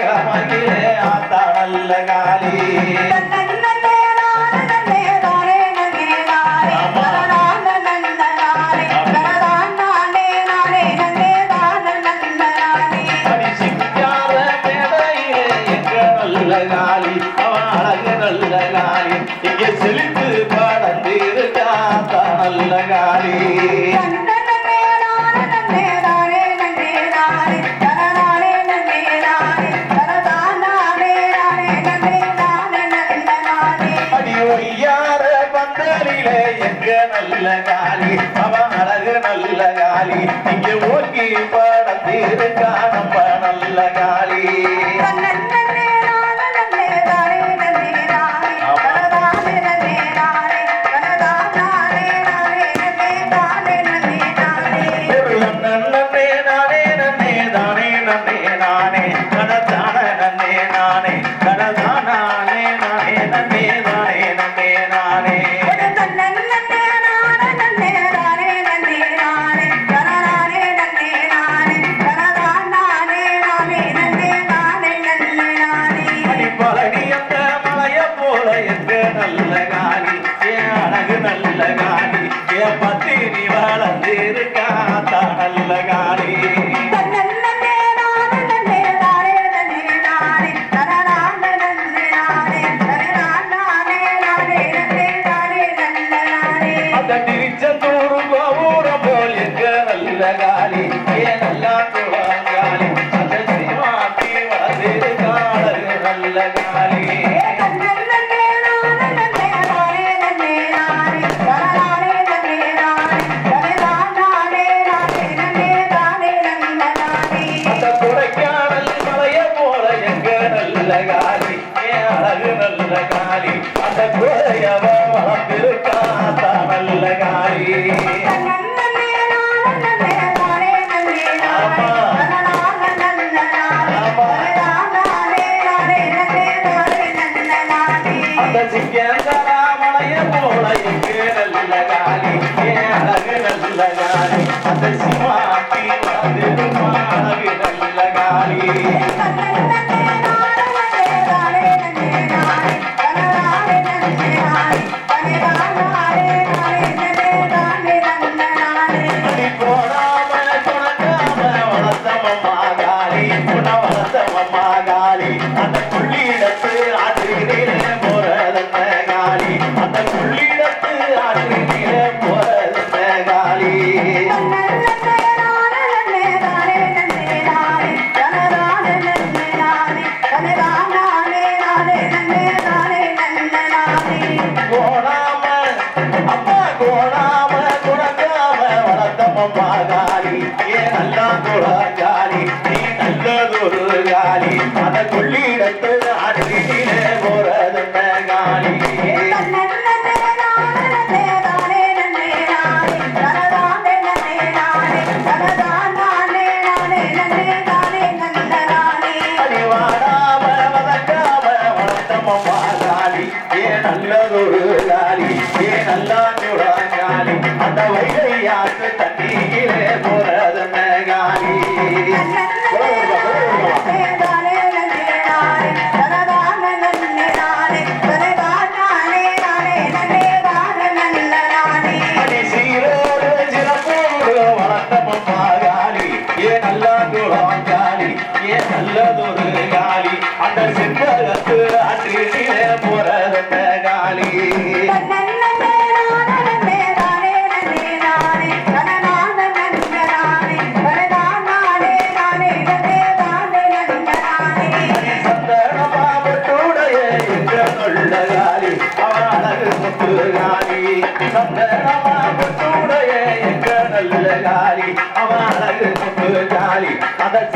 கமலே ஆத்தா காலி ஓகே படத்தீரு காணப்ப நல்ல காண Wow.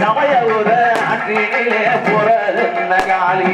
சமய உத அன்றினிலே புற காளி.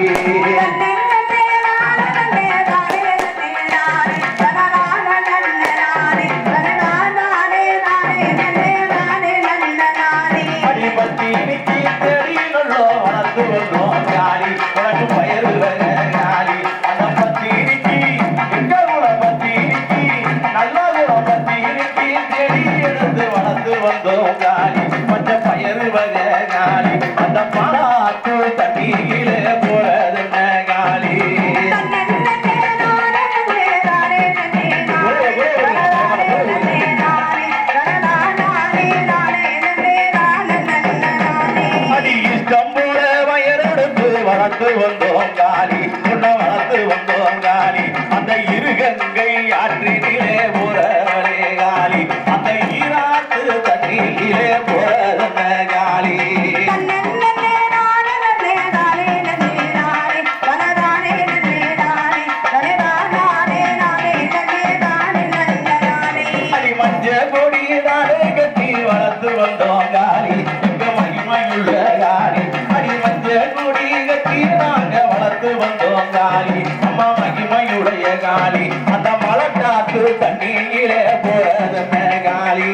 வங்காளி அம்மா மகிமையுடைய காளி. அந்த மலட்டாத்து தண்ணீரிலே போறது காளி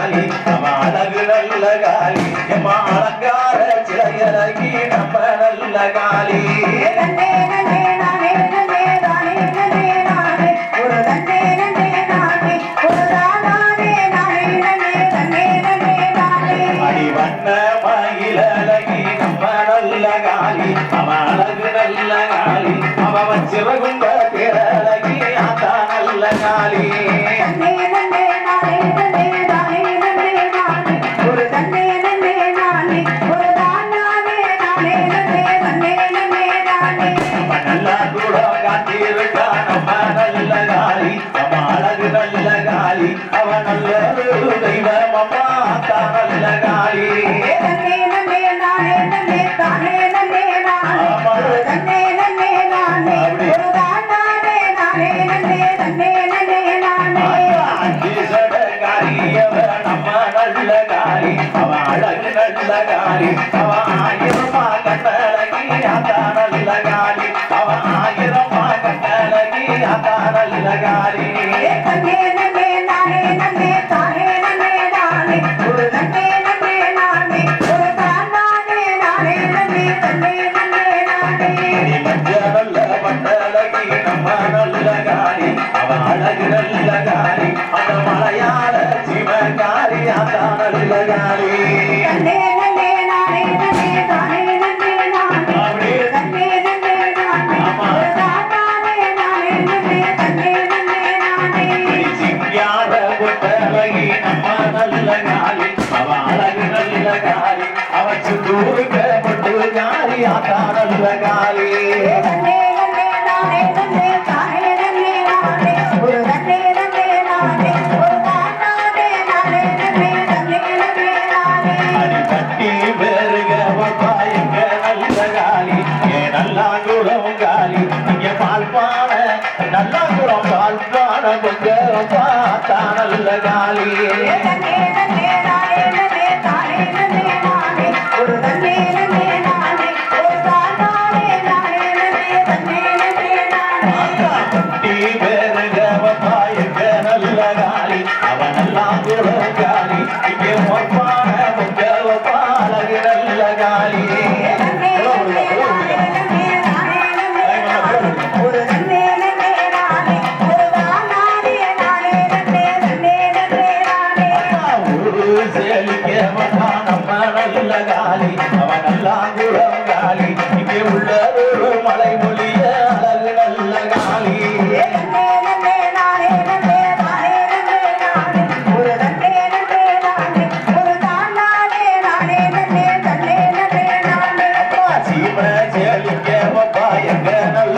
காளி நம்ம அழகு நல்ல காளி எம்மா அலங்கார சிலையழகி நல்ல காளி அவனல்ல தெய்வமம்மா தானல்ல காளி அவன் அழகு நல்ல காளி அவன் ஆயிரமா கண்ணழகி நல்ல காளி அவற்று தூருக்க மட்டும் யாரி ஆட்டாடல்ல காலே காணல்ல காளியே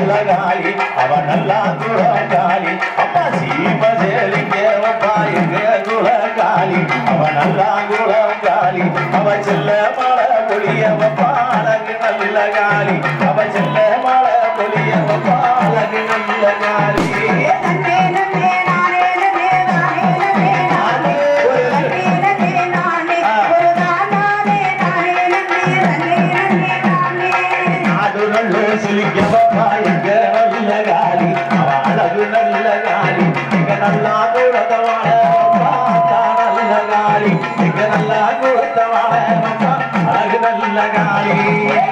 அழகாளி அவன் நல்லா துறாகாளி அப்பா சீமசேர நல்லகாயே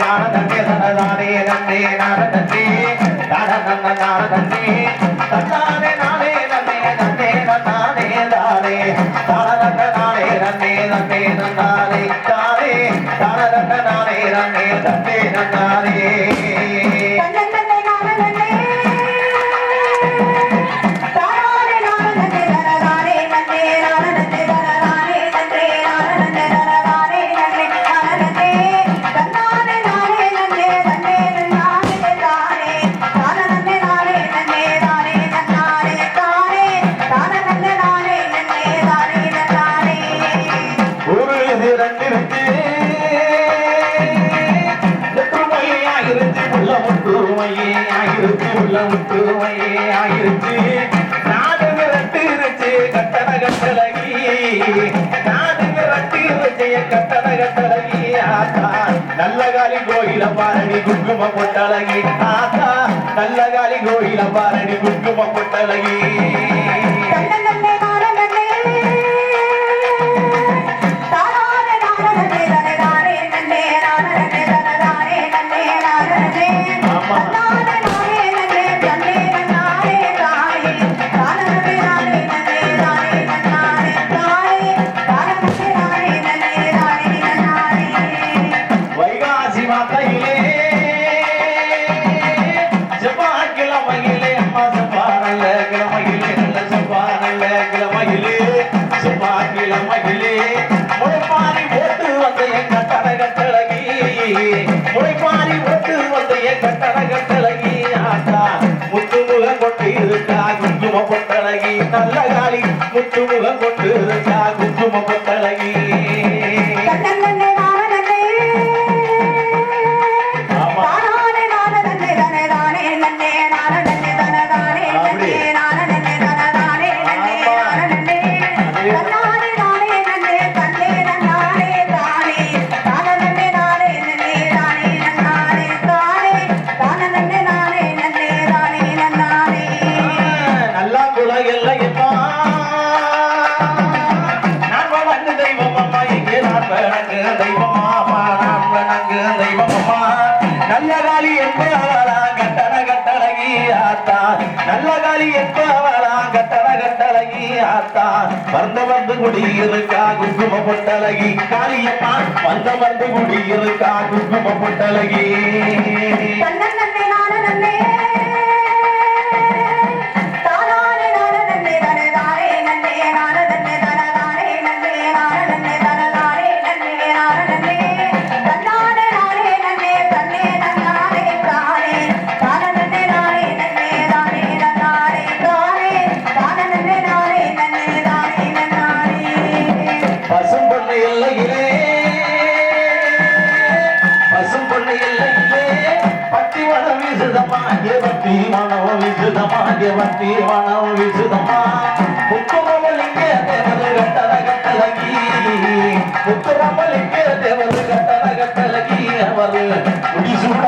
நாரதே நாரதே நாரதே நாரதே நாரதே நானே நானே தந்தே நானே நாட்டுக்கு வட்டி விஜய கட்டண கட்டழகி ஆத்தா நல்ல காலி கோயில பாரணி குங்கும பொட்டழகி. ஆத்தா நல்ல காலி கோயில பாரணி குங்கும பொட்டழகி முத்து முகம் கொண்டு வந்து இருக்கா குங்கும பொட்டலகி காளியப்பா வந்த வந்து குடி இருக்கா ಜೀವನವು ವಿಸುಧಮ ಮುತ್ತುರಮಲಿಂಗ ದೇವರು ಗಟ್ಟಲ ಗಟ್ಟಲಗಿ ಮುತ್ತುರಮಲಿಂಗ ದೇವರು ಗಟ್ಟಲ ಗಟ್ಟಲಗಿ ಅವರು ಉಡಿಸುತ್ತ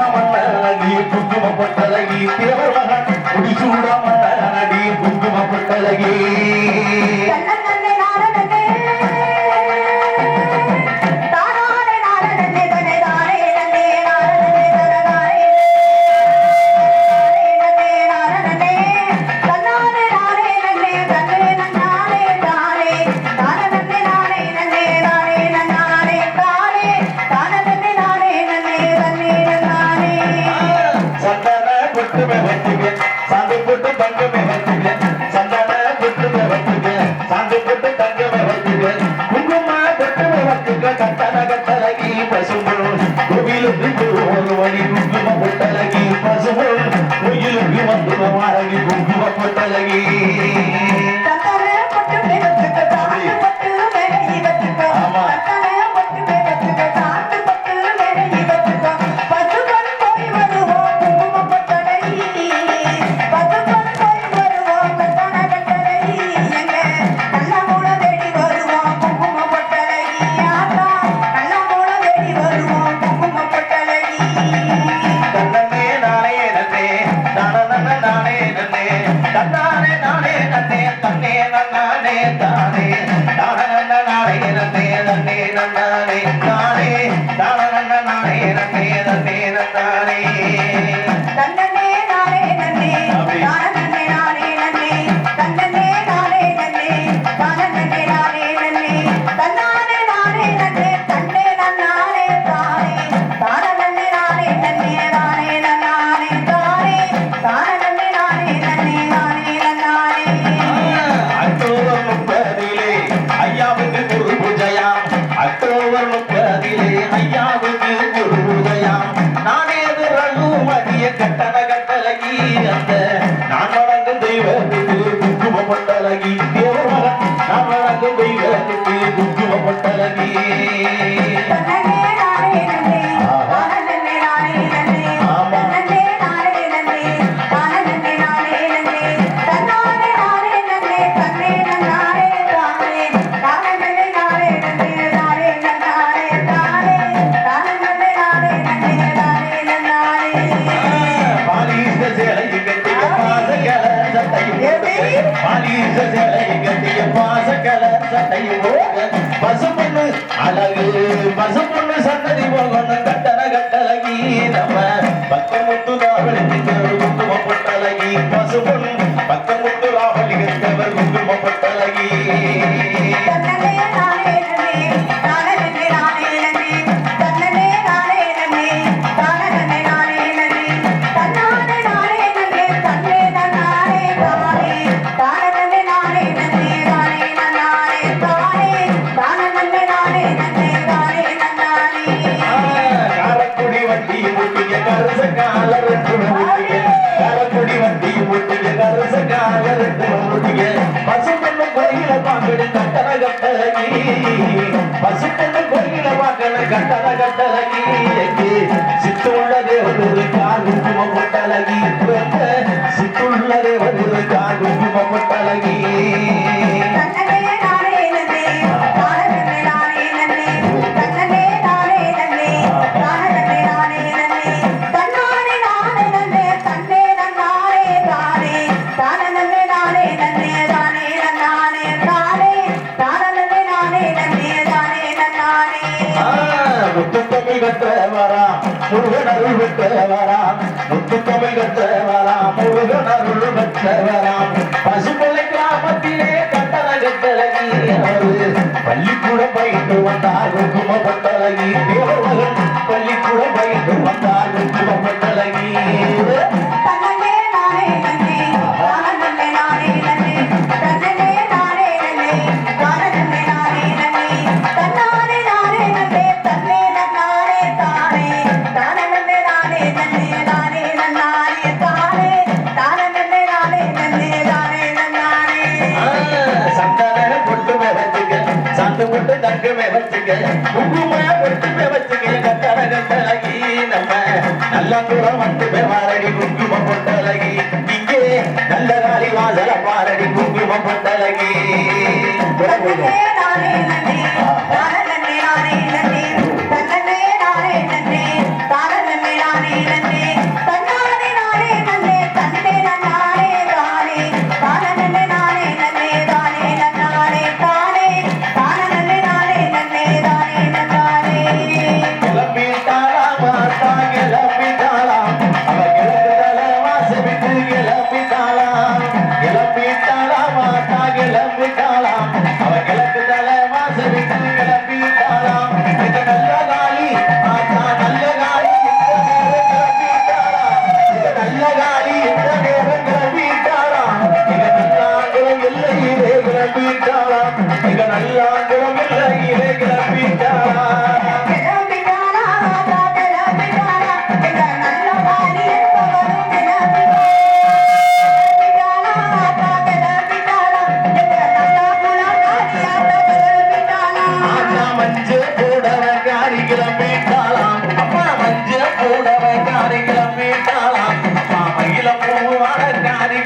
பசுமண்ணு அழகு பசுமண்ணு சந்ததி போகணும். கட்டண கட்டழகி நம்ம பக்கம் முத்து தான் விழுந்து குங்கும பொட்டழகி பக்கம் ಕರಗಟ್ಟಲಗಿ ಸಿತ್ತುಳ್ಳ ದೇವರು ಕಾಗುಂಕುಮ ಪೊಟ್ಟಲಗಿ ಸಿತ್ತುಳ್ಳ ದೇವರು ಕಾಗುಂಕುಮ ಪೊಟ್ಟಲಗಿ கூடவங்காரி கிளம்பிட்டாலாம் அப்பா மஞ்ச கூடவங்காரி கிளம்பிட்டாலாம் அப்பா மயில பூவாடங்காரி